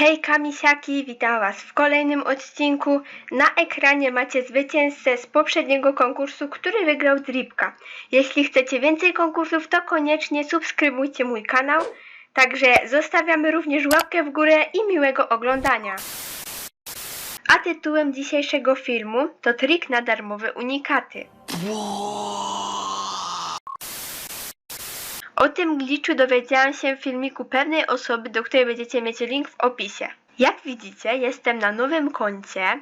Hej kamisiaki, witam was w kolejnym odcinku. Na ekranie macie zwycięzcę z poprzedniego konkursu, który wygrał Dripka. Jeśli chcecie więcej konkursów, to koniecznie subskrybujcie mój kanał. Także zostawiamy również łapkę w górę i miłego oglądania. A tytułem dzisiejszego filmu to trik na darmowe unikaty. O tym glitchu dowiedziałam się w filmiku pewnej osoby, do której będziecie mieć link w opisie. Jak widzicie, jestem na nowym koncie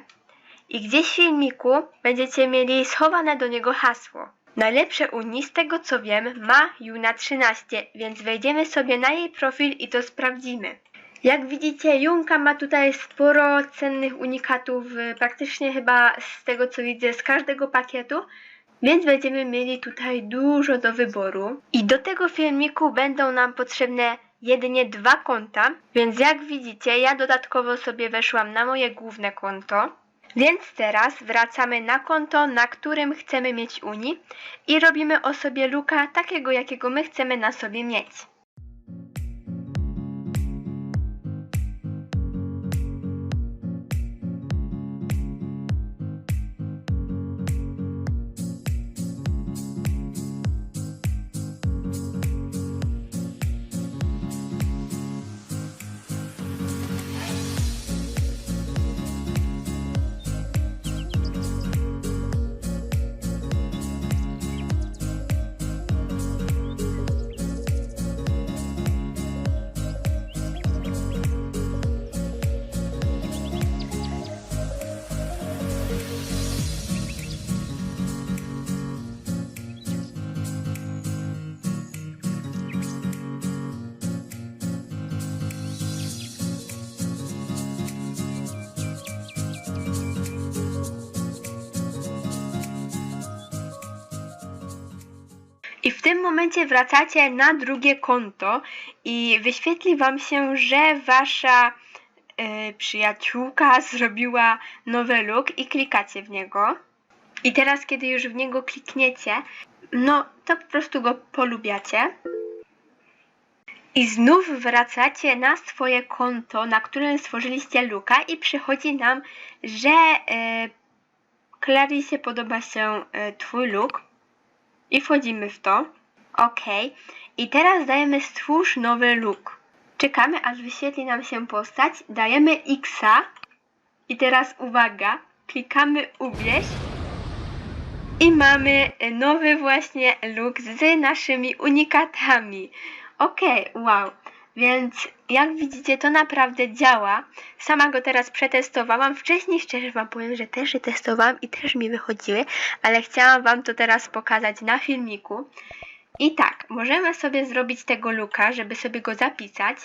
i gdzieś w filmiku będziecie mieli schowane do niego hasło. Najlepsze Unii, z tego co wiem, ma Juna13, więc wejdziemy sobie na jej profil i to sprawdzimy. Jak widzicie, Junka ma tutaj sporo cennych unikatów, y, praktycznie chyba z tego co widzę, z każdego pakietu. Więc będziemy mieli tutaj dużo do wyboru. I do tego filmiku będą nam potrzebne jedynie dwa konta. Więc jak widzicie, ja dodatkowo sobie weszłam na moje główne konto. Więc teraz wracamy na konto, na którym chcemy mieć Uni i robimy o sobie luka takiego, jakiego my chcemy na sobie mieć. I w tym momencie wracacie na drugie konto i wyświetli Wam się, że Wasza e, przyjaciółka zrobiła nowy look i klikacie w niego. I teraz, kiedy już w niego klikniecie, no to po prostu go polubiacie. I znów wracacie na swoje konto, na którym stworzyliście luka i przychodzi nam, że e, Clarice podoba się e, Twój look i wchodzimy w to. OK. I teraz dajemy stwórz nowy look. Czekamy aż wyświetli nam się postać, dajemy X i teraz uwaga, klikamy ubierz i mamy nowy właśnie look z naszymi unikatami. OK, wow. Więc jak widzicie, to naprawdę działa. Sama go teraz przetestowałam. Wcześniej szczerze Wam powiem, że też je testowałam i też mi wychodziły, ale chciałam Wam to teraz pokazać na filmiku. I tak, możemy sobie zrobić tego looka, żeby sobie go zapisać.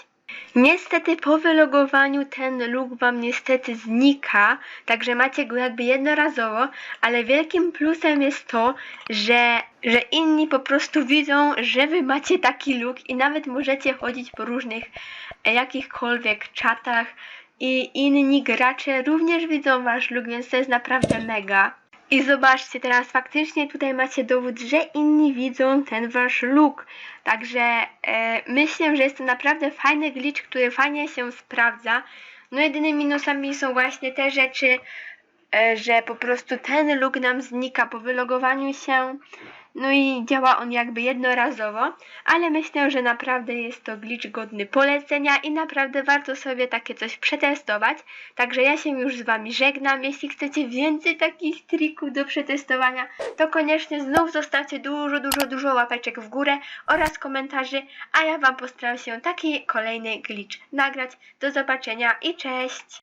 Niestety po wylogowaniu ten look Wam niestety znika, także macie go jakby jednorazowo, ale wielkim plusem jest to, że, że inni po prostu widzą, że Wy macie taki look i nawet możecie chodzić po różnych e, jakichkolwiek czatach i inni gracze również widzą Wasz look, więc to jest naprawdę mega. I zobaczcie, teraz faktycznie tutaj macie dowód, że inni widzą ten wasz look. Także e, myślę, że jest to naprawdę fajny glitch, który fajnie się sprawdza. No jedynymi minusami są właśnie te rzeczy, e, że po prostu ten look nam znika po wylogowaniu się. No i działa on jakby jednorazowo, ale myślę, że naprawdę jest to glitch godny polecenia i naprawdę warto sobie takie coś przetestować. Także ja się już z Wami żegnam. Jeśli chcecie więcej takich trików do przetestowania, to koniecznie znów zostawcie dużo, dużo, dużo łapeczek w górę oraz komentarzy, a ja Wam postaram się taki kolejny glitch nagrać. Do zobaczenia i cześć!